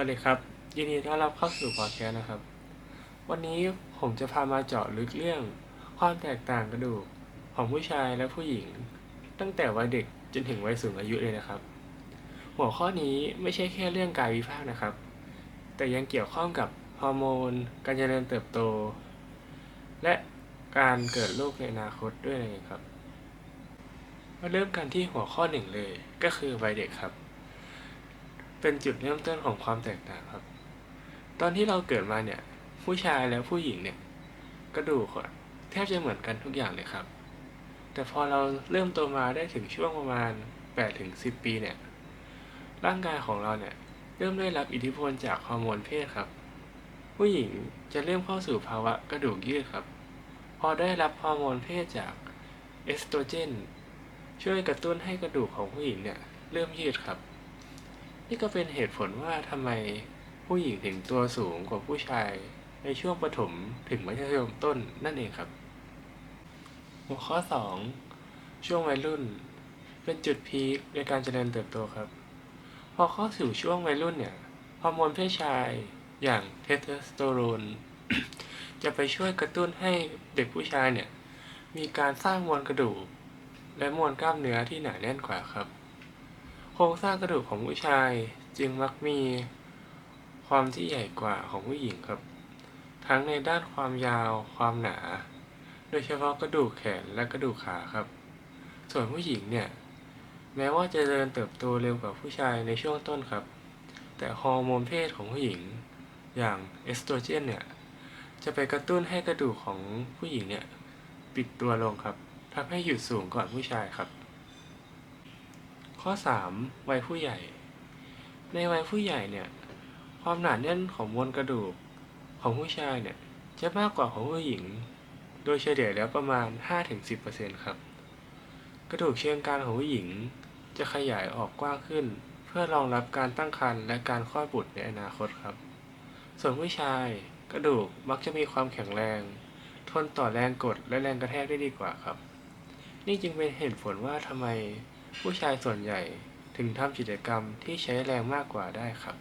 วัสดีครับ ยินดีต้อนรับเข้าสู่พอดแคสต์นะครับ วันนี้ผมจะพามาเจาะลึกเรื่อง ความแตกต่างกระดูกของผู้ชายและผู้หญิง ตั้งแต่วัยเด็กจนถึงวัยสูงอายุเลยนะครับ หัวข้อนี้ไม่ใช่แค่เรื่องกายวิภาคนะครับ แต่ยังเกี่ยวข้องกับฮอร์โมน การเจริญเติบโต และการเกิดโรคในอนาคตด้วยนะครับมาเริ่มกันที่หัวข้อหนึ่งเลยก็คือวัยเด็กครับ เป็นจุดเริ่มต้นของความแตกต่างครับ ตอนที่เราเกิดมาเนี่ย ผู้ชายและผู้หญิงเนี่ย กระดูกแทบจะเหมือนกันทุกอย่างเลยครับ แต่พอเราเริ่มโตมาได้ถึงช่วงประมาณ8ถึง10 ปีเนี่ย ร่างกายของเราเนี่ย เริ่มได้รับอิทธิพลจากฮอร์โมนเพศครับ ผู้หญิงจะเริ่มเข้าสู่ภาวะกระดูกยืดครับ พอได้รับฮอร์โมนเพศจากเอสโตรเจนช่วยกระตุ้นให้กระดูกของผู้หญิงเนี่ย เริ่มยืดครับ นี่ก็เป็นเหตุผลว่าทำไมผู้หญิงถึงตัวสูงกว่าผู้ชายในช่วงประถมถึงมัธยมต้นนั่นเองครับ หัวข้อ 2 ช่วงวัยรุ่น เป็นจุดพีคในการเจริญเติบโตครับ พอเข้าสู่ช่วงวัยรุ่นเนี่ยฮอร์โมนเพศชายอย่างเทสโทสเตอโรนจะไปช่วยกระตุ้นให้เด็กผู้ชายเนี่ย มีการสร้างมวลกระดูก และมวลกล้ามเนื้อที่หนาแน่นกว่าครับ ครงสร้างกระดูกของผู้ชายจึงมักมีความที่ใหญ่กว่าของผู้หญิงครับ ทั้งในด้านความยาว ความหนา โดยเฉพาะกระดูกแขนและกระดูกขาครับ ส่วนผู้หญิงเนี่ย แม้ว่าจะเจริญเติบโตเร็วกว่าผู้ชายในช่วงต้นครับ แต่ฮอร์โมนเพศของผู้หญิง อย่างเอสโตรเจนเนี่ย จะไปกระตุ้นให้กระดูกของผู้หญิงเนี่ย ปิดตัวลงครับทำให้หยุดสูงก่อนผู้ชายครับ ข้อ 3 วัยผู้ใหญ่ ในวัยผู้ใหญ่เนี่ย ความหนาแน่นของมวลกระดูกของผู้ชายเนี่ย จะมากกว่าของผู้หญิง โดยเฉลี่ยแล้วประมาณ 5-10%ครับ กระดูกเชิงกรานของผู้หญิง จะขยายออกกว้างขึ้น เพื่อรองรับการตั้งครรภ์และการคลอดบุตรในอนาคตครับ ส่วนผู้ชายกระดูกมักจะมีความแข็งแรง ทนต่อแรงกดและแรงกระแทกได้ดีกว่าครับ นี่จึงเป็นเหตุผลว่าทำไม ผู้ชายส่วนใหญ่ถึงทำกิจกรรมที่ใช้แรงมากกว่าได้ครับ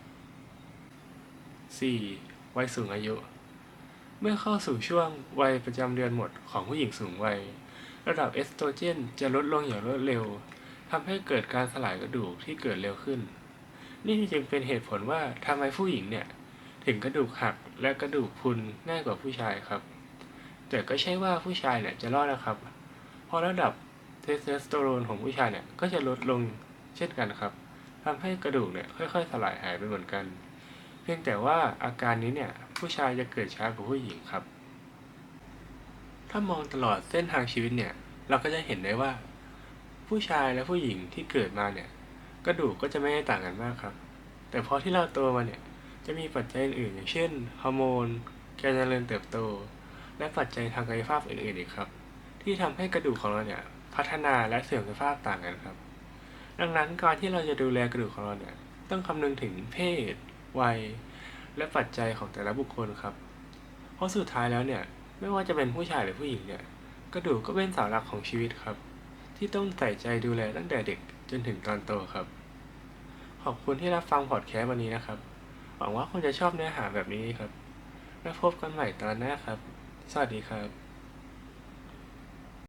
4. วัยสูงอายุ เมื่อเข้าสู่ช่วงวัยประจำเดือนหมดของผู้หญิงสูงวัย ระดับเอสโตรเจนจะลดลงอย่างรวดเร็วทำให้เกิดการสลายกระดูกที่เกิดเร็วขึ้น นี่จึงเป็นเหตุผลว่าทำไมผู้หญิงเนี่ย ถึงกระดูกหักและกระดูกพุนง่ายกว่าผู้ชายครับ แต่ก็ใช่ว่าผู้ชายเนี่ยจะรอดนะครับ เพราะระดับ สโทสเตอโรนของผู้ชายเนี่ยก็จะลดลงเช่นกันครับทำให้กระดูกเนี่ยค่อยๆ สลายหายไปเหมือนกัน เพียงแต่ว่าอาการนี้เนี่ยผู้ชายจะเกิดช้ากว่าผู้หญิงครับ ถ้ามองตลอดเส้นทางชีวิตเนี่ยเราก็จะเห็นได้ว่า ผู้ชายและผู้หญิงที่เกิดมาเนี่ยกระดูกก็จะไม่ได้ต่างกันมากครับ แต่พอที่เราโตมาเนี่ยจะมีปัจจัยอื่นอย่างเช่นฮอร์โมน การเจริญเติบโต และปัจจัยทางกายภาพอื่นๆอีกครับ ที่ทำให้กระดูกของเราเนี่ย พัฒนาและเสื่อมสภาพต่างกันครับ ดังนั้นการที่เราจะดูแลกระดูกของเราเนี่ยต้องคำนึงถึงเพศ วัย และปัจจัยของแต่ละบุคคลครับ เพราะสุดท้ายแล้วเนี่ยไม่ว่าจะเป็นผู้ชายหรือผู้หญิงเนี่ยกระดูกก็เป็นเสาหลักของชีวิตครับ ที่ต้องใส่ใจดูแลตั้งแต่เด็กจนถึงตอนโตครับ ขอบคุณที่รับฟังพอดแคสต์วันนี้นะครับ หวังว่าคุณจะชอบเนื้อหาแบบนี้ครับ แล้วพบกันใหม่ตอนหน้าครับ สวัสดีครับ